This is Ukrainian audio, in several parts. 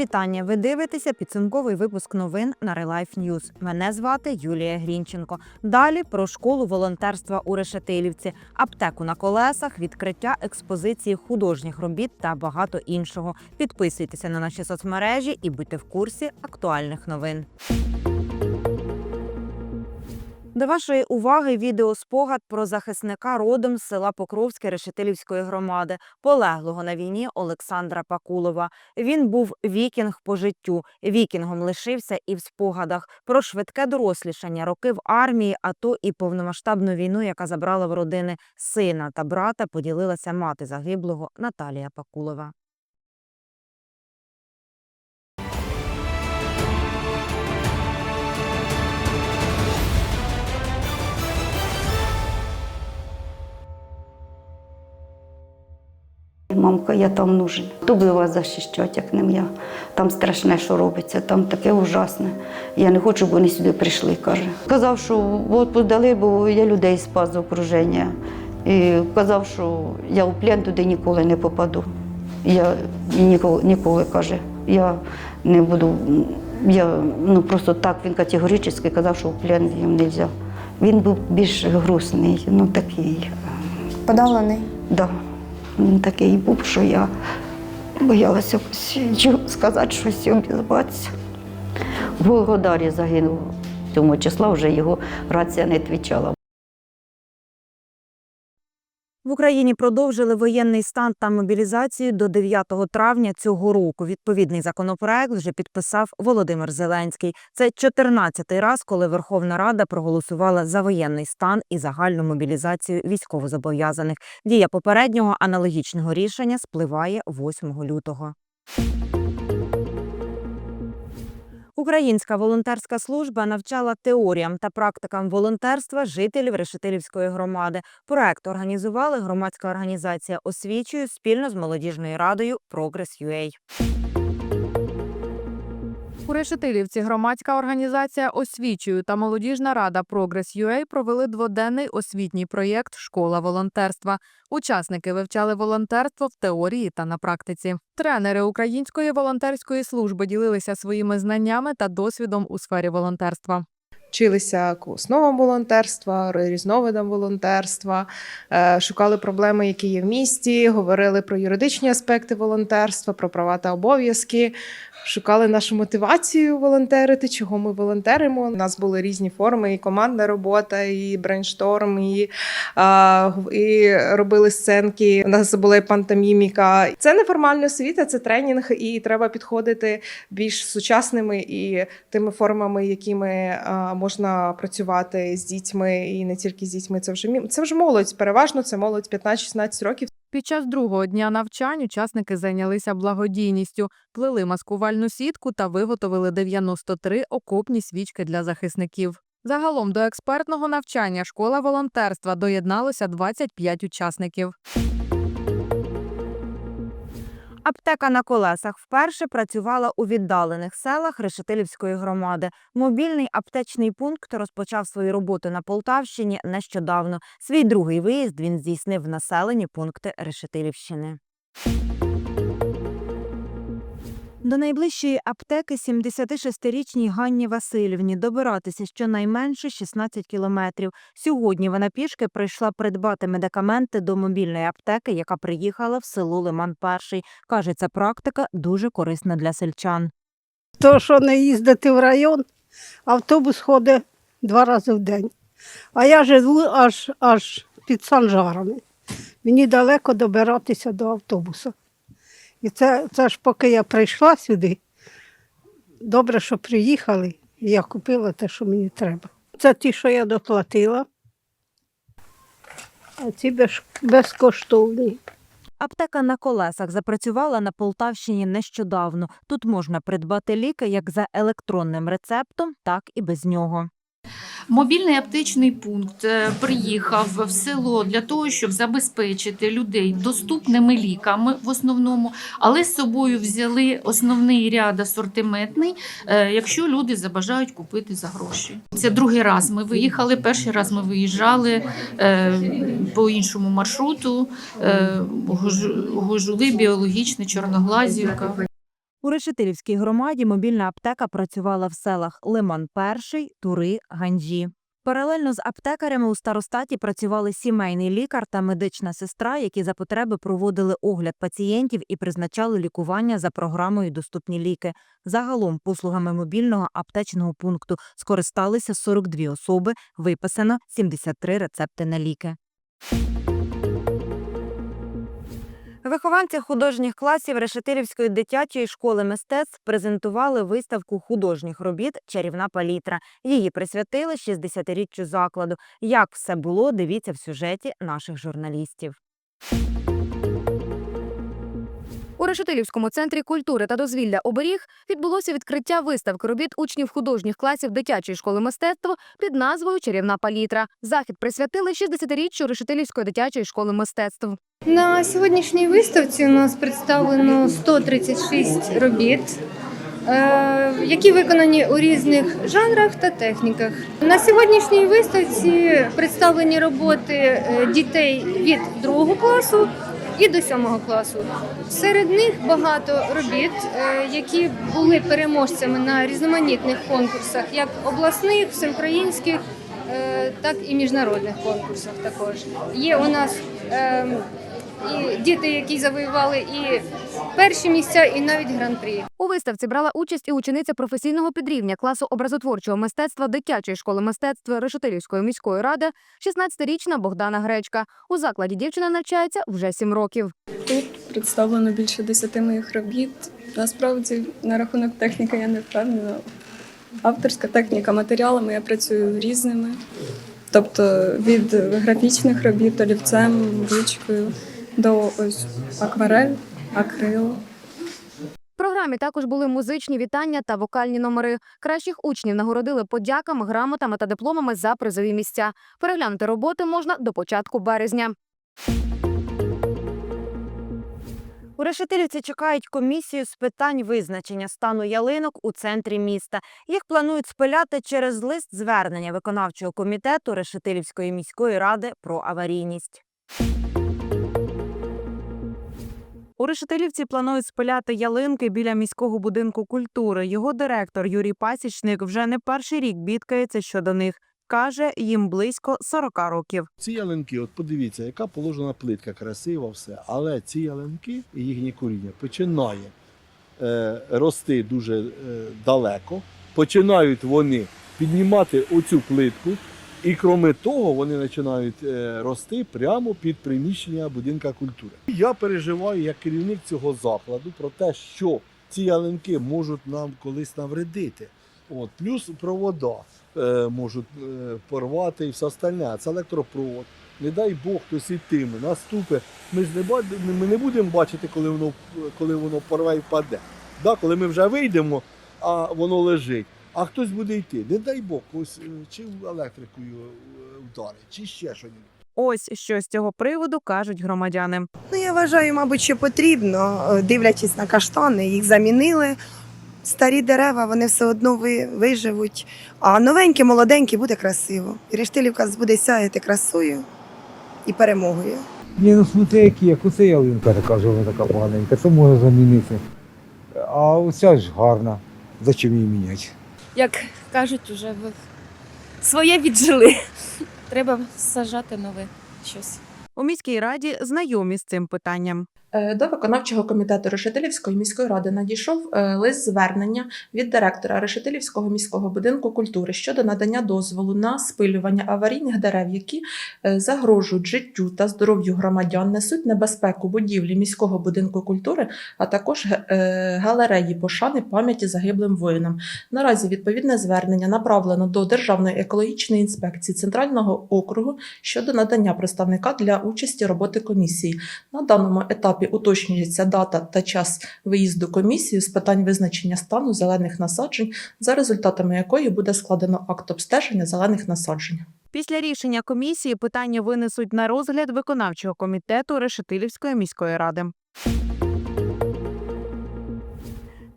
Вітання. Ви дивитеся підсумковий випуск новин на Релайф News. Мене звати Юлія Грінченко. Далі про школу волонтерства у Решетилівці, аптеку на колесах, відкриття експозиції художніх робіт та багато іншого. Підписуйтеся на наші соцмережі і будьте в курсі актуальних новин. До вашої уваги відеоспогад про захисника родом з села Покровське Решетилівської громади, полеглого на війні Олександра Пакулова. Він був вікінг по життю. Вікінгом лишився і в спогадах про швидке дорослішання, роки в армії, АТО і повномасштабну війну, яка забрала в родини сина та брата, поділилася мати загиблого Наталія Пакулова. Мамка, я там нужен. Хто буде вас захищати, як не я. Там страшне, що робиться, там таке ужасне. Я не хочу, щоб вони сюди прийшли, каже. Казав, що от подали, бо я людей спас з окруження. І казав, що я у плен туди ніколи не попаду. Я ніколи, ніколи каже, я не буду. Я ну просто так він категорично казав, що у плен їм не можна. Він був більш грустний, ну такий. Подавлений. Да. Такий був, що я боялася сказати щось обізватися. В Волгодарі загинув 7 числа, вже його рація не відповідала. В Україні продовжили воєнний стан та мобілізацію до 9 травня цього року. Відповідний законопроект вже підписав Володимир Зеленський. Це 14-й раз, коли Верховна Рада проголосувала за воєнний стан і загальну мобілізацію військовозобов'язаних. Дія попереднього аналогічного рішення спливає 8 лютого. Українська волонтерська служба навчала теоріям та практикам волонтерства жителів Решетилівської громади. Проект організували громадська організація освічую спільно з молодіжною радою Прогрес.UA. У Решетилівці громадська організація «Освічую» та молодіжна рада «Прогрес.UA» провели дводенний освітній проєкт Школа волонтерства. Учасники вивчали волонтерство в теорії та на практиці. Тренери Української волонтерської служби ділилися своїми знаннями та досвідом у сфері волонтерства. Вчилися основам волонтерства, різновидам волонтерства, е, шукали проблеми, які є в місті, говорили про юридичні аспекти волонтерства, про права та обов'язки, шукали нашу мотивацію волонтерити, чого ми волонтеримо. У нас були різні форми: і командна робота, і брейншторм, і, а, і робили сценки. У нас була і пантоміміка. Це неформальна освіта, це тренінг, і треба підходити більш сучасними і тими формами, якими а, можна працювати з дітьми, і не тільки з дітьми. Це вже це вже молодь. Переважно це молодь 15-16 років. Під час другого дня навчань учасники зайнялися благодійністю, плели маскувальну сітку та виготовили 93 окопні свічки для захисників. Загалом до експертного навчання школа волонтерства доєдналося 25 учасників. Аптека на колесах вперше працювала у віддалених селах Решетилівської громади. Мобільний аптечний пункт розпочав свою роботу на Полтавщині нещодавно. Свій другий виїзд він здійснив в населені пункти Решетилівщини. До найближчої аптеки 76-річній Ганні Васильівні добиратися щонайменше 16 кілометрів. Сьогодні вона пішки прийшла придбати медикаменти до мобільної аптеки, яка приїхала в село Лиман Перший. Каже, ця практика дуже корисна для сельчан. То, що не їздити в район, автобус ходить два рази в день. А я живу аж, аж під Санжарами. Мені далеко добиратися до автобуса. І це, це ж поки я прийшла сюди, добре, що приїхали, і я купила те, що мені треба. Це ті, що я доплатила, а ці безкоштовні. Аптека на колесах запрацювала на Полтавщині нещодавно. Тут можна придбати ліки як за електронним рецептом, так і без нього. Мобільний аптечний пункт е, приїхав в село для того, щоб забезпечити людей доступними ліками в основному, але з собою взяли основний ряд асортиментний, е, якщо люди забажають купити за гроші. Це другий раз ми виїхали. Перший раз ми виїжджали е, по іншому маршруту. Гожули, біологічне, Чорноглазівка. У Решетилівській громаді мобільна аптека працювала в селах Лиман Перший, Тури, Ганджі. Паралельно з аптекарями у старостаті працювали сімейний лікар та медична сестра, які за потреби проводили огляд пацієнтів і призначали лікування за програмою Доступні ліки. Загалом послугами мобільного аптечного пункту скористалися 42 особи, виписано 73 рецепти на ліки. Вихованці художніх класів Решетилівської дитячої школи мистецтв презентували виставку художніх робіт Чарівна палітра. Її присвятили 60-річчю закладу. Як все було, дивіться в сюжеті наших журналістів. У Решетилівському центрі культури та дозвілля оберіг відбулося відкриття виставки робіт учнів художніх класів дитячої школи мистецтва під назвою Чарівна палітра. Захід присвятили 60-річчю Решетилівської дитячої школи мистецтв. На сьогоднішній виставці у нас представлено 136 робіт, е, які виконані у різних жанрах та техніках. На сьогоднішній виставці представлені роботи е, дітей від другого класу і до сьомого класу. Серед них багато робіт, е, які були переможцями на різноманітних конкурсах, як обласних, всеукраїнських, е, так і міжнародних конкурсах. Також є у нас. І діти, які завоювали і перші місця, і навіть гран-прі. У виставці брала участь і учениця професійного підрівня класу образотворчого мистецтва дитячої школи мистецтва Решетилівської міської ради, 16-річна Богдана Гречка. У закладі дівчина навчається вже 7 років. Тут представлено більше десяти моїх робіт. Насправді, на рахунок техніки я не впевнена. Авторська техніка матеріалами я працюю різними. Тобто від графічних робіт олівцем, ручкою до ось акварель, акрил. В програмі також були музичні вітання та вокальні номери. Кращих учнів нагородили подяками, грамотами та дипломами за призові місця. Переглянути роботи можна до початку березня. У Решетилівці чекають комісію з питань визначення стану ялинок у центрі міста. Їх планують спиляти через лист звернення виконавчого комітету Решетилівської міської ради про аварійність. У Решетилівці планують спиляти ялинки біля міського будинку культури. Його директор Юрій Пасічник вже не перший рік бідкається щодо них. Каже, їм близько 40 років. Ці ялинки, от подивіться, яка положена плитка, красива все. Але ці ялинки і їхнє коріння починає е, рости дуже е, далеко. Починають вони піднімати оцю плитку, і крім того, вони починають е, рости прямо під приміщення будинка культури. Я переживаю як керівник цього закладу про те, що ці ялинки можуть нам колись навредити. От, плюс провода е, можуть е, порвати і все остальне. Це електропровод. Не дай Бог хтось ітиме, наступить. Ми ж не, ба- ми не будемо бачити, коли воно, коли воно порве і впаде. Да, коли ми вже вийдемо, а воно лежить. А хтось буде йти. Не дай Бог, ось е, чи електрикою е, вдарить, чи ще щось. Ось що з цього приводу кажуть громадяни. Ну, я вважаю, мабуть, що потрібно, е, дивлячись на каштани, їх замінили. Старі дерева вони все одно виживуть, а новенькі, молоденькі буде красиво. І Рештилівка буде сяяти красою і перемогою. Ні, ну смотри, які, як оце ялинка така ж вона така поганенька, це можна замінити. А оця ж гарна. Зачем її міняти? Як кажуть, уже ви своє віджили. Треба сажати нове щось. У міській раді знайомі з цим питанням. Е, До виконавчого комітету Решетилівської міської ради надійшов е, лист звернення від директора Решетилівського міського будинку культури щодо надання дозволу на спилювання аварійних дерев, які е, загрожують життю та здоров'ю громадян, несуть небезпеку будівлі міського будинку культури, а також галереї пошани пам'яті загиблим воїнам. Наразі відповідне звернення направлено до Державної екологічної інспекції Центрального округу щодо надання представника для участі роботи комісії. На даному етапі уточнюється дата та час виїзду комісії з питань визначення стану зелених насаджень, за результатами якої буде складено акт обстеження зелених насаджень. Після рішення комісії питання винесуть на розгляд виконавчого комітету Решетилівської міської ради.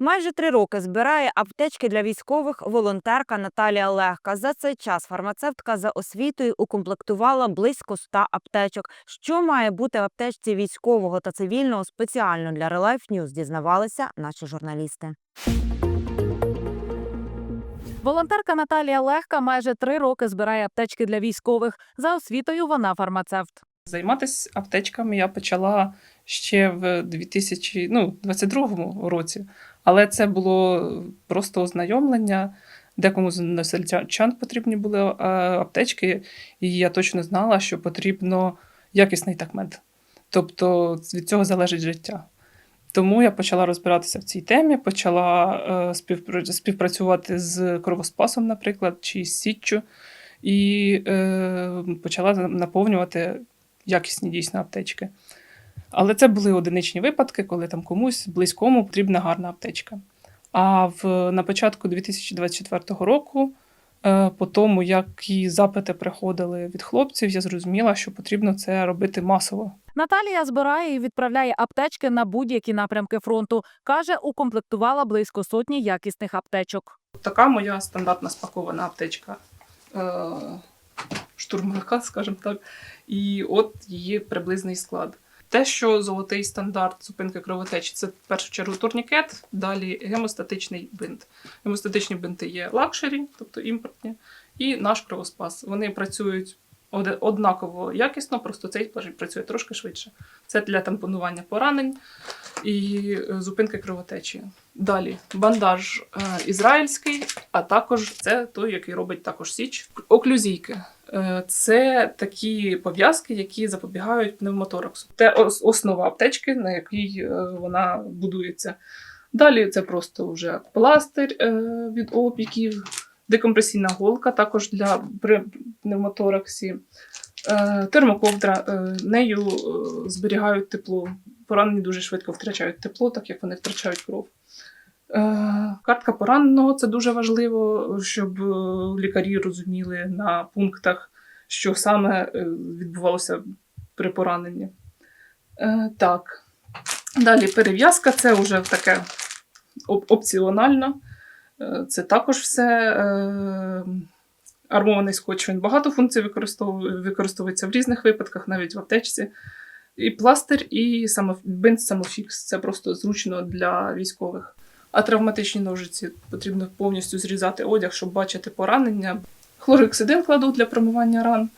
Майже три роки збирає аптечки для військових волонтерка Наталія Легка. За цей час фармацевтка за освітою укомплектувала близько 100 аптечок. Що має бути в аптечці військового та цивільного спеціально для Релайф News, дізнавалися наші журналісти. Волонтерка Наталія Легка майже три роки збирає аптечки для військових. За освітою вона фармацевт. Займатися аптечками я почала ще в 2022 році, але це було просто ознайомлення. Декому з носельчан потрібні були е, аптечки, і я точно знала, що потрібно якісний такмет. Тобто від цього залежить життя. Тому я почала розбиратися в цій темі, почала е, співпрацювати з кровоспасом, наприклад, чи з січчю, і е, почала наповнювати якісні дійсно аптечки. Але це були одиничні випадки, коли там комусь близькому потрібна гарна аптечка. А в, на початку 2024 року, е, по тому, які запити приходили від хлопців, я зрозуміла, що потрібно це робити масово. Наталія збирає і відправляє аптечки на будь-які напрямки фронту. Каже, укомплектувала близько сотні якісних аптечок. Така моя стандартна спакована аптечка е, штурмовика, скажімо так. І от її приблизний склад. Те, що золотий стандарт зупинки кровотечі, це в першу чергу турнікет, далі гемостатичний бинт. Гемостатичні бинти є лакшері, тобто імпортні, і наш кровоспас. Вони працюють однаково якісно, просто цей працює трошки швидше. Це для тампонування поранень і е, зупинки кровотечі. Далі бандаж е, ізраїльський, а також це той, який робить також січ. Оклюзійки. Е, Це такі пов'язки, які запобігають пневмотораксу. Це основа аптечки, на якій е, вона будується. Далі це просто вже пластир е, від опіків, декомпресійна голка також для пневмотораксі, термоковдра. Нею зберігають тепло. Поранені дуже швидко втрачають тепло, так як вони втрачають кров. Е, Картка пораненого це дуже важливо, щоб е, лікарі розуміли на пунктах, що саме е, відбувалося при пораненні. Так. Далі перев'язка це вже таке оп- опціонально. Це також все армований скотч. Він багато функцій використовується в різних випадках, навіть в аптечці. І пластир, і бинт самофікс. Це просто зручно для військових. А травматичні ножиці потрібно повністю зрізати одяг, щоб бачити поранення. Хлорексидин кладу для промивання ран.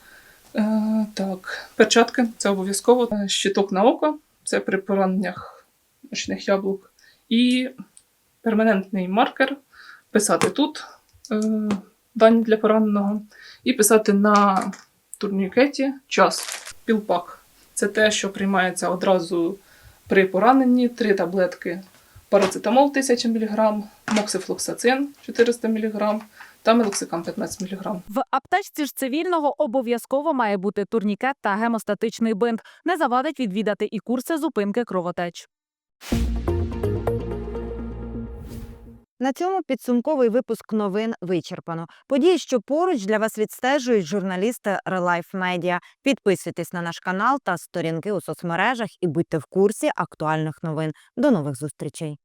Е, так, перчатки це обов'язково. Е, Щиток на око це при пораненнях очних яблук. І перманентний маркер писати тут е, дані для пораненого, і писати на турнікеті час. Пілпак це те, що приймається одразу при пораненні, три таблетки парацетамол 1000 мг, моксифлоксацин 400 мг та мелоксикам 15 мг. В аптечці ж цивільного обов'язково має бути турнікет та гемостатичний бинт. Не завадить відвідати і курси зупинки кровотеч. На цьому підсумковий випуск новин вичерпано. Події, що поруч для вас відстежують журналісти Релайф Медіа. Підписуйтесь на наш канал та сторінки у соцмережах і будьте в курсі актуальних новин. До нових зустрічей.